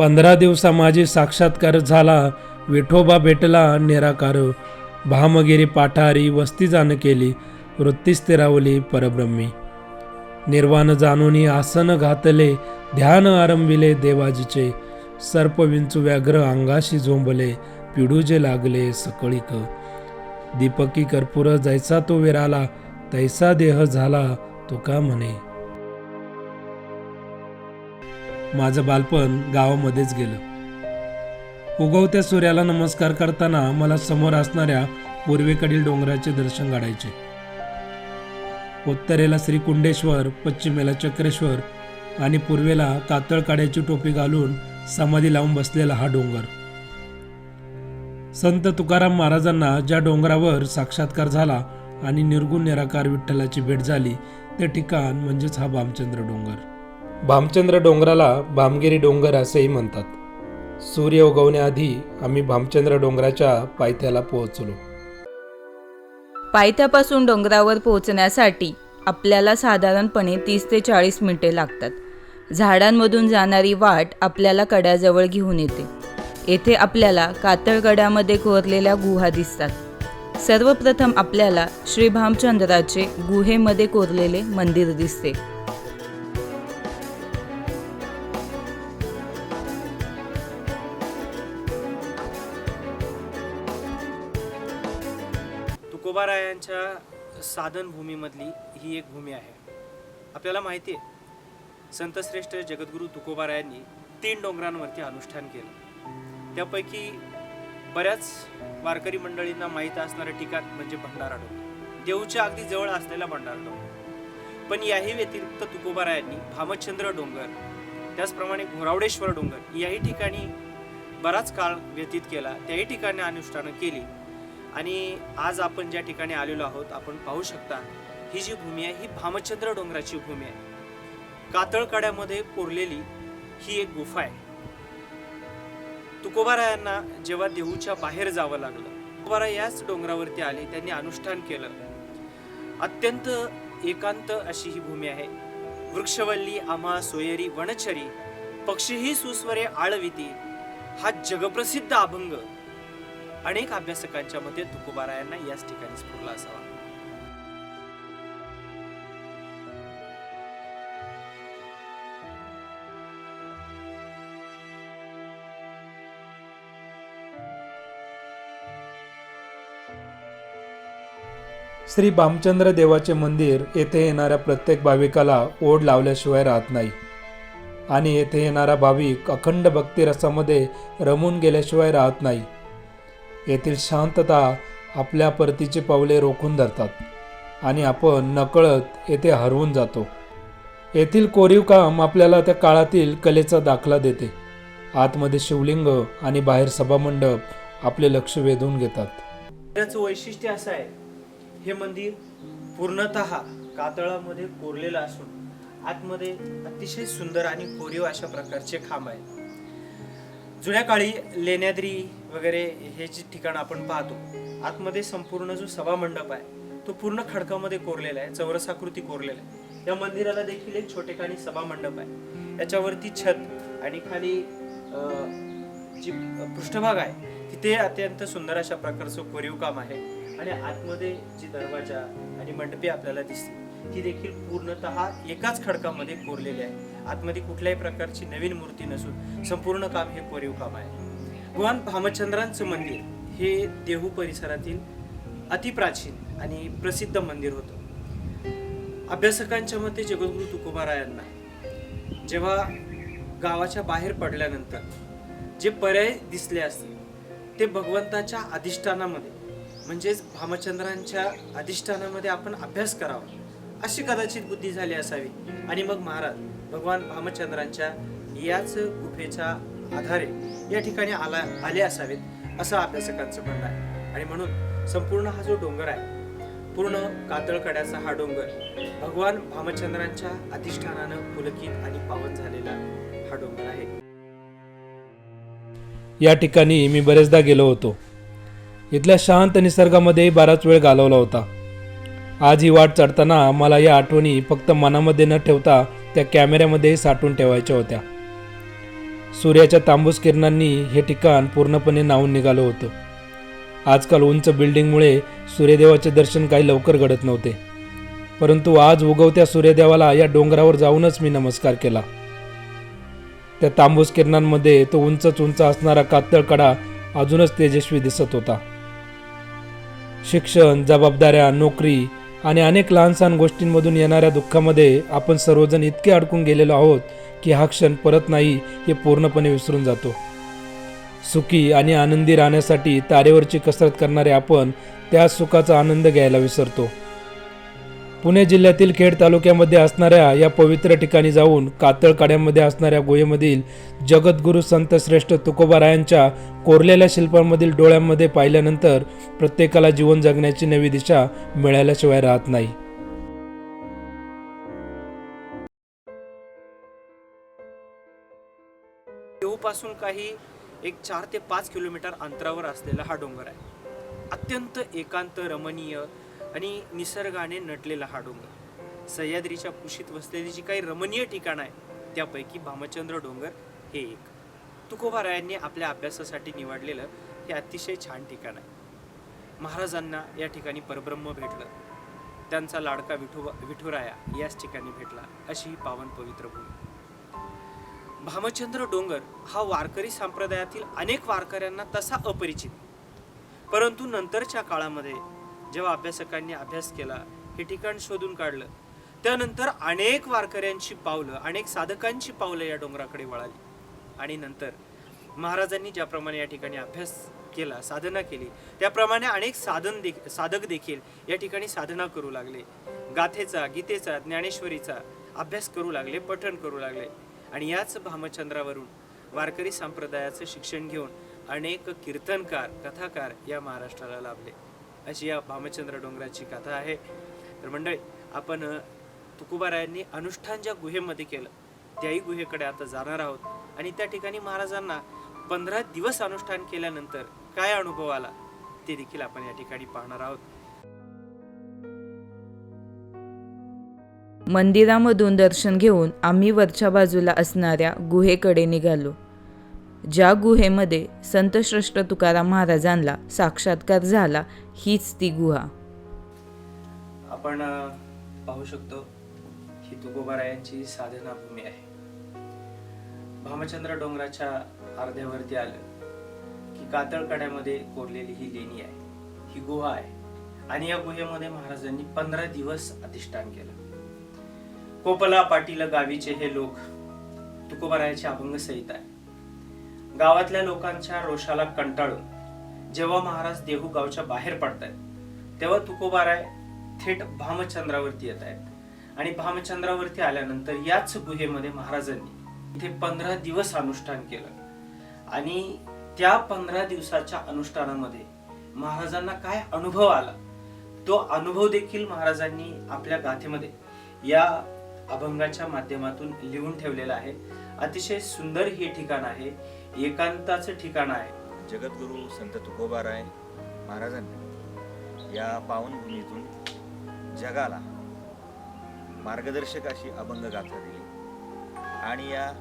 पंधरा दिवसा माझी साक्षात्कार झाला विठोबा भेटला निराकार. भामगिरी पाठारी वस्ती जाण केली वृत्ती स्थिरावली परब्रह्मी. निर्वाण जाणूनी आसन घातले ध्यान आरंभिले देवाजीचे. सर्प विंचू व्याघ्र अंगाशी झोंबले पिडूजे लागले सकळीक. दीपकी कर्पूर जैसा तो विराला तैसा देह झाला तो का म्हणे. माझं बालपण गावामध्येच गेलं. उगवत्या सूर्याला नमस्कार करताना मला समोर असणाऱ्या पूर्वेकडील डोंगराचे दर्शन घडायचे. उत्तरेला श्रीकुंडेश्वर पश्चिमेला चक्रेश्वर आणि पूर्वेला कातळ काड्याची टोपी घालून समाधी लावून बसलेला हा डोंगर. संत तुकाराम महाराजांना ज्या डोंगरावर साक्षात्कार झाला आणि निर्गुण निराकार विठ्ठलाची भेट झाली ते ठिकाण म्हणजेच हा भामचंद्र डोंगर. भामचंद्र डोंगराला भामगिरी डोंगर असेही म्हणतात. सूर्य उगवण्याआधी आम्ही भामचंद्र डोंगराच्या पायथ्याला पोहोचलो. पायथ्यापासून डोंगरावर पोहोचण्यासाठी आपल्याला साधारणपणे तीस ते चाळीस मिनिटे लागतात. झाडांमधून जाणारी वाट आपल्याला कड्याजवळ घेऊन येते. येथे आपल्याला कातळगड्यामध्ये कोरलेल्या गुहा दिसतात. सर्वप्रथम आपल्याला श्री भामचंद्राचे गुहेमध्ये कोरलेले मंदिर दिसते. तुकोबारायांच्या साधनभूमीमधली ही एक भूमी आहे. आपल्याला माहिती आहे संतश्रेष्ठ जगद्गुरू तुकोबारायांनी तीन डोंगरांवरती अनुष्ठान केलं. त्यापैकी बऱ्याच वारकरी मंडळींना माहीत असणारं ठिकाण म्हणजे भंडारा डोंगर देऊच्या अगदी जवळ असलेला भंडारा डोंगर पण याही व्यतिरिक्त तुकोबारायांनी भामचंद्र डोंगर त्याचप्रमाणे घोरावडेश्वर डोंगर याही ठिकाणी बराच काळ व्यतीत केला. त्याही ठिकाणी अनुष्ठानं केली. आणि आज आपण ज्या ठिकाणी आलेलो आहोत आपण पाहू शकता ही जी भूमी आहे ही भामचंद्र डोंगराची भूमी आहे. कातळकड्यामध्ये कोरलेली ही एक गुफा आहे. तुकोबारायांना जेव्हा देहूच्या बाहेर जावं लागलं तुकोबारा याच डोंगरावरती आले त्यांनी अनुष्ठान केलं. अत्यंत एकांत अशी ही भूमी आहे. वृक्षवल्ली आम्हा सोयरी वनचरी पक्षीही सुस्वरे आळविती हा जगप्रसिद्ध अभंग. अनेक अभ्यासकांच्या मते तुकोबारायांना याच ठिकाणी स्फुरला असावा. श्री भामचंद्र देवाचे मंदिर येथे येणाऱ्या प्रत्येक भाविकाला ओढ लावल्याशिवाय राहत नाही. आणि येथे येणारा भाविक अखंड भक्तिरसामध्ये रमून गेल्याशिवाय राहत नाही. येथील शांतता आपल्या परतीची पावले रोखून धरतात आणि आपण नकळत येथे हरवून जातो. येथील कोरीव काम आपल्याला त्या काळातील कलेचा दाखला देते. आतमध्ये शिवलिंग आणि बाहेर सभामंडप आपले लक्ष वेधून घेतात. त्याचं वैशिष्ट्य असं आहे हे मंदिर पूर्णतः कातळामध्ये कोरलेलं असून आतमध्ये अतिशय सुंदर आणि कोरीव अशा प्रकारचे खांब आहेत. जुन्या काळी लेण्याद्री वगैरे हे जे ठिकाण आपण पाहतो आतमध्ये संपूर्ण जो सभामंडप आहे तो पूर्ण खडकामध्ये कोरलेला आहे चौरसाकृती कोरलेला आहे. या मंदिराला देखील एक छोटे खाली सभामंडप आहे. याच्यावरती छत आणि खाली जी पृष्ठभाग आहे तिथे अत्यंत सुंदर अशा प्रकारचं कोरीव काम आहे. आणि आतमध्ये जी दरवाजा आणि मंडपे आपल्याला दिसते ती देखील पूर्णतः एकाच खडकामध्ये कोरलेली आहे. आतमध्ये कुठल्याही प्रकारची नवीन मूर्ती नसून संपूर्ण काम हे कोरीव काम आहे. भगवान भामचंद्रांचं मंदिर हे देहू परिसरातील अतिप्राचीन आणि प्रसिद्ध मंदिर होतं. अभ्यासकांच्या मते जगद्गुरु तुकोबारायांना जेव्हा गावाच्या बाहेर पडल्यानंतर जे पर्याय दिसले असतील ते भगवंताच्या अधिष्ठानामध्ये म्हणजेच भामचंद्रांच्या अधिष्ठानामध्ये आपण अभ्यास करावा अशी कदाचित बुद्धी झाली असावी आणि मग महाराज भगवान भामचंद्रांच्या याच गुफेच्या आधारे या ठिकाणी आला आले असावेत असं अभ्यासकांचं म्हणणं आहे. आणि म्हणून संपूर्ण हा जो डोंगर आहे पूर्ण कातळकड्याचा हा डोंगर भगवान भामचंद्रांच्या अधिष्ठानानं पुलकित आणि पावन झालेला हा डोंगर आहे. या ठिकाणी मी बरेचदा गेलो होतो. इथल्या शांत निसर्गामध्ये बराच वेळ घालवला होता. आज ही वाट चढताना मला या आठवणी फक्त मनामध्ये न ठेवता त्या कॅमेऱ्यामध्ये साठवून ठेवायच्या होत्या. सूर्याच्या तांबूस किरणांनी हे ठिकाण पूर्णपणे नाहून निघालं होतं. आजकाल उंच बिल्डिंगमुळे सूर्यदेवाचे दर्शन काही लवकर घडत नव्हते. परंतु आज उगवत्या सूर्यदेवाला या डोंगरावर जाऊनच मी नमस्कार केला. त्या तांबूस किरणांमध्ये तो उंचच उंच असणारा कातळ कडा अजूनच तेजस्वी दिसत होता. शिक्षण जबाबदाऱ्या नोकरी आणि अनेक लहान सहान गोष्टींमधून येणाऱ्या दुःखामध्ये आपण सर्वजण इतके अडकून गेलेलो आहोत की हा क्षण परत नाही हे पूर्णपणे विसरून जातो. सुखी आणि आनंदी राहण्यासाठी तारेवरची कसरत करणारे आपण त्या सुखाचा आनंद घ्यायला विसरतो. पुणे जिल्ह्यातील खेड तालुक्यामध्ये असणाऱ्या या पवित्र ठिकाणी जाऊन कातळ काड्यामध्ये असणाऱ्या गुहेमधील जगद्गुरू संत श्रेष्ठ तुकोबारायांच्या कोरलेल्या शिल्पांमधील डोळ्यांमध्ये पाहिल्यानंतर प्रत्येकाला जीवन जगण्याची नवी दिशा मिळाल्याशिवाय राहत नाही. देऊपासून काही एक चार ते पाच किलोमीटर अंतरावर असलेला हा डोंगर आहे. अत्यंत एकांत रमणीय आणि निसर्गाने नटलेला हा डोंगर. सह्याद्रीच्या कुशीत वसलेली जी काही रमणीय ठिकाणं आहे त्यापैकी भामचंद्र डोंगर हे एक. तुकोबारायांनी आपल्या अभ्यासासाठी निवडलेलं हे अतिशय छान ठिकाण आहे. महाराजांना या ठिकाणी परब्रह्म भेटलं. त्यांचा लाडका विठो विठुराया याच ठिकाणी भेटला अशी ही पावन पवित्र भूमी. भामचंद्र डोंगर हा वारकरी संप्रदायातील अनेक वारकऱ्यांना तसा अपरिचित. परंतु नंतरच्या काळामध्ये जेव्हा अभ्यासकांनी अभ्यास केला हे ठिकाण शोधून काढलं. त्यानंतर अनेक वारकऱ्यांची पावलं अनेक साधकांची पावलं या डोंगराकडे वळाली. आणि नंतर महाराजांनी ज्याप्रमाणे या ठिकाणी अभ्यास केला साधना केली त्याप्रमाणे अनेक साधन देख साधक देखील या ठिकाणी साधना करू लागले. गाथेचा गीतेचा ज्ञानेश्वरीचा अभ्यास करू लागले पठण करू लागले. आणि याच भामचंद्रावरून वारकरी संप्रदायाचं शिक्षण घेऊन अनेक कीर्तनकार कथाकार या महाराष्ट्राला लाभले. अशी या भामचंद्र डोंगराची कथा आहे. तर मंडळी आपण तुकोबारायांनी अनुष्ठान ज्या गुहेमध्ये केलं त्याही गुहेकडे आता जाणार आहोत. आणि त्या ठिकाणी महाराजांना पंधरा दिवस अनुष्ठान केल्यानंतर काय अनुभव आला ते देखील आपण या ठिकाणी पाहणार आहोत. मंदिरामधून दर्शन घेऊन आम्ही वरच्या बाजूला असणाऱ्या गुहेकडे निघालो. ज्या गुहेमध्ये संतश्रेष्ठ तुकाराम महाराजांना साक्षात्कार झाला हीच ती गुहा. आपण पाहू शकतो ही तुकोबारायांची साधना भूमी आहे. भामचंद्र डोंगराच्या अर्ध्यावरती आलं की कातळकड्यामध्ये कोरलेली ही लेणी आहे. ही गुहा आहे. आणि या गुहेमध्ये महाराजांनी पंधरा दिवस अधिष्ठान केलं. कोपला पाटील गावीचे हे लोक तुकोबारायाचे अभंग संहिता आहे गावातल्या लोकांच्या रोषाला कंटाळून जेव्हा महाराज देहू गावच्या बाहेर पडतायत तेव्हा तुकोबाराय थेट भामचंद्रावरती येत आहेत आणि भामचंद्रावरती आल्यानंतर याच गुहेमध्ये महाराजांनी इथे पंधरा दिवस अनुष्ठान केलं. आणि त्या पंधरा दिवसाच्या अनुष्ठानामध्ये महाराजांना काय अनुभव आला? तो अनुभव देखील महाराजांनी आपल्या गाथेमध्ये या अभंगाच्या माध्यमातून लिहून ठेवलेला आहे. अतिशय सुंदर हे ठिकाण आहे. एकांताचं ठिकाण आहे. जगद्गुरू संत तुकोबाराय महाराजांनी या पावनभूमीतून जगाला मार्गदर्शक अशी अभंग गाथा दिली. आणि या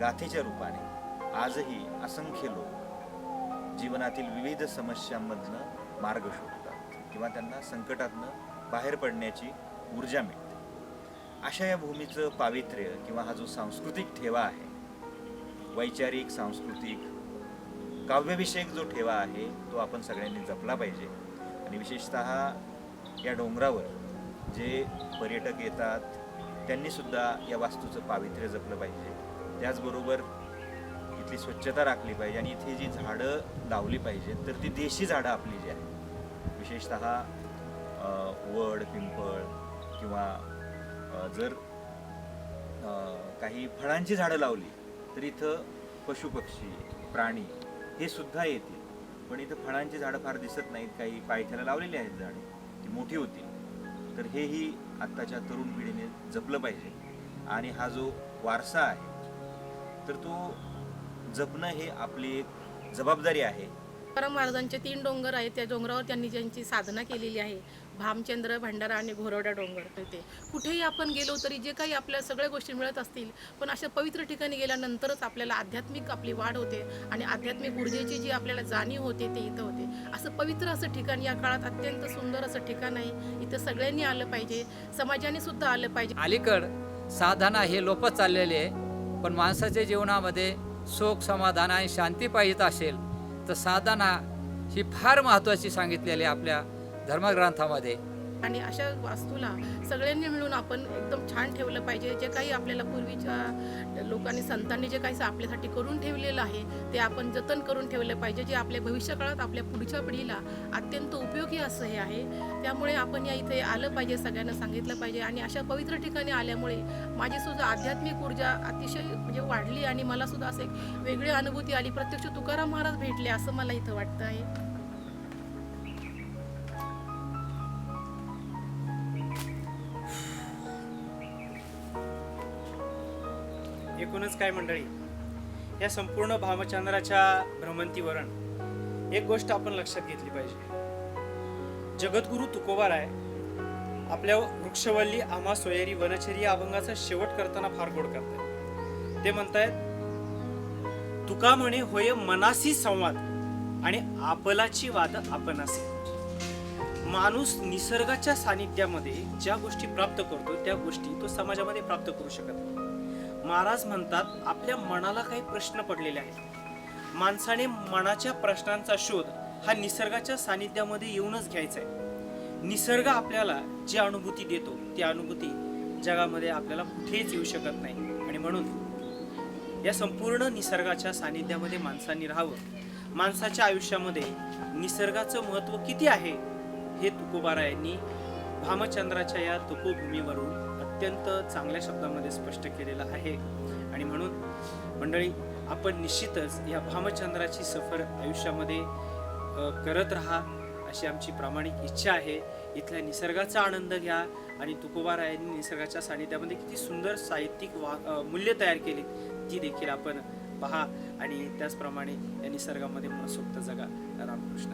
गाथेच्या रूपाने आजही असंख्य लोक जीवनातील विविध समस्यांमधनं मार्ग शोधतात किंवा त्यांना संकटातनं बाहेर पडण्याची ऊर्जा मिळते. अशा या भूमीचं पावित्र्य किंवा हा जो सांस्कृतिक ठेवा आहे वैचारिक सांस्कृतिक काव्यविषयक जो ठेवा आहे तो आपण सगळ्यांनी जपला पाहिजे. आणि विशेषतः या डोंगरावर जे पर्यटक येतात त्यांनीसुद्धा या वास्तूचं पावित्र्य जपलं पाहिजे. त्याचबरोबर इथली स्वच्छता राखली पाहिजे आणि इथे जी झाडं लावली पाहिजेत तर ती देशी झाडं आपली जी आहेत. विशेषतः वड पिंपळ किंवा जर काही फळांची झाडं लावली तर इथं पशुपक्षी प्राणी हे सुद्धा येतील. पण इथं फळांची झाडं फार दिसत नाहीत. काही पायथ्याला लावलेली आहेत झाडे. ती मोठी होतील. तर हेही आत्ताच्या तरुण पिढीने जपलं पाहिजे. आणि हा जो वारसा आहे तर तो जपणं हे आपली एक जबाबदारी आहे. महाराजांचे तीन डोंगर आहेत. त्या डोंगरावर त्यांनी ज्यांची साधना केलेली आहे भामचंद्र भंडारा आणि घोरवडा डोंगर ते कुठेही आपण गेलो तरी जे काही आपल्या सगळ्या गोष्टी मिळत असतील पण अशा पवित्र ठिकाणी गेल्यानंतरच आपल्याला आध्यात्मिक आपली वाढ होते आणि आध्यात्मिक ऊर्जेची जी आपल्याला जाणीव होते ते इथं होते. असं पवित्र असं ठिकाण या काळात अत्यंत सुंदर असं ठिकाण आहे. इथं सगळ्यांनी आलं पाहिजे समाजाने सुद्धा आलं पाहिजे. अलीकड साधना हे लोपच चाललेले आहे पण माणसाच्या जीवनामध्ये सुख समाधान आणि शांती पाहिजे असेल तर साधना ही फार महत्त्वाची सांगितलेली आहे आपल्या धर्मग्रंथामध्ये. आणि अशा वास्तूला सगळ्यांनी मिळून आपण एकदम छान ठेवलं पाहिजे. जे काही आपल्याला पूर्वीच्या लोकांनी संतांनी जे काही आपल्यासाठी करून ठेवलेलं आहे ते आपण जतन करून ठेवलं पाहिजे. जे आपल्या भविष्यकाळात आपल्या पुढच्या पिढीला अत्यंत उपयोगी असं हे आहे. त्यामुळे आपण या इथे आलं पाहिजे सगळ्यांना सांगितलं पाहिजे. आणि अशा पवित्र ठिकाणी आल्यामुळे माझी सुद्धा आध्यात्मिक ऊर्जा अतिशय म्हणजे वाढली आणि मला सुद्धा असं एक वेगळी अनुभूती आली. प्रत्यक्ष तुकाराम महाराज भेटले असं मला इथं वाटतं आहे एकूणच काय मंडळी? या संपूर्ण भामचंद्राच्या भ्रमंतीवरून एक गोष्ट आपण लक्षात घेतली पाहिजे. जगद्गुरु आहे. आपल्या वृक्षवल्ली आम्हा सोयरी वनचरी या अभंगाचा शेवट करताना फार गोड करतात. ते म्हणतायत तुका म्हणे होय मनासी संवाद आणि आपलाची वाद आपणासी. माणूस निसर्गाच्या सानिध्यामध्ये ज्या गोष्टी प्राप्त करतो त्या गोष्टी तो समाजामध्ये प्राप्त करू शकत नाही. महाराज म्हणतात आपल्या मनाला काही प्रश्न पडलेले आहेत. माणसाने मनाच्या प्रश्नांचा शोध हा निसर्गाच्या सानिध्यामध्ये येऊनच घ्यायचा आहे निसर्ग आपल्याला जी अनुभूती देतो ती अनुभूती जगामध्ये आपल्याला कुठेच येऊ शकत नाही. आणि म्हणून या संपूर्ण निसर्गाच्या सानिध्यामध्ये माणसांनी राहावं. माणसाच्या आयुष्यामध्ये निसर्गाचं महत्त्व किती आहे हे तुकोबारा यांनी भामचंद्राच्या या तपोभूमीवरून अत्यंत चांगल्या शब्दामध्ये स्पष्ट केलेलं आहे. आणि म्हणून मंडळी आपण निश्चितच या भामचंद्राची सफर आयुष्यामध्ये करत राहा अशी आमची प्रामाणिक इच्छा आहे. इथल्या निसर्गाचा आनंद घ्या आणि तुकोबारायांनी निसर्गाच्या सानिध्यामध्ये किती सुंदर साहित्यिक वा मूल्य तयार केली ती देखील आपण पहा. आणि त्याचप्रमाणे या निसर्गामध्ये मनसोक्त जगा. रामकृष्ण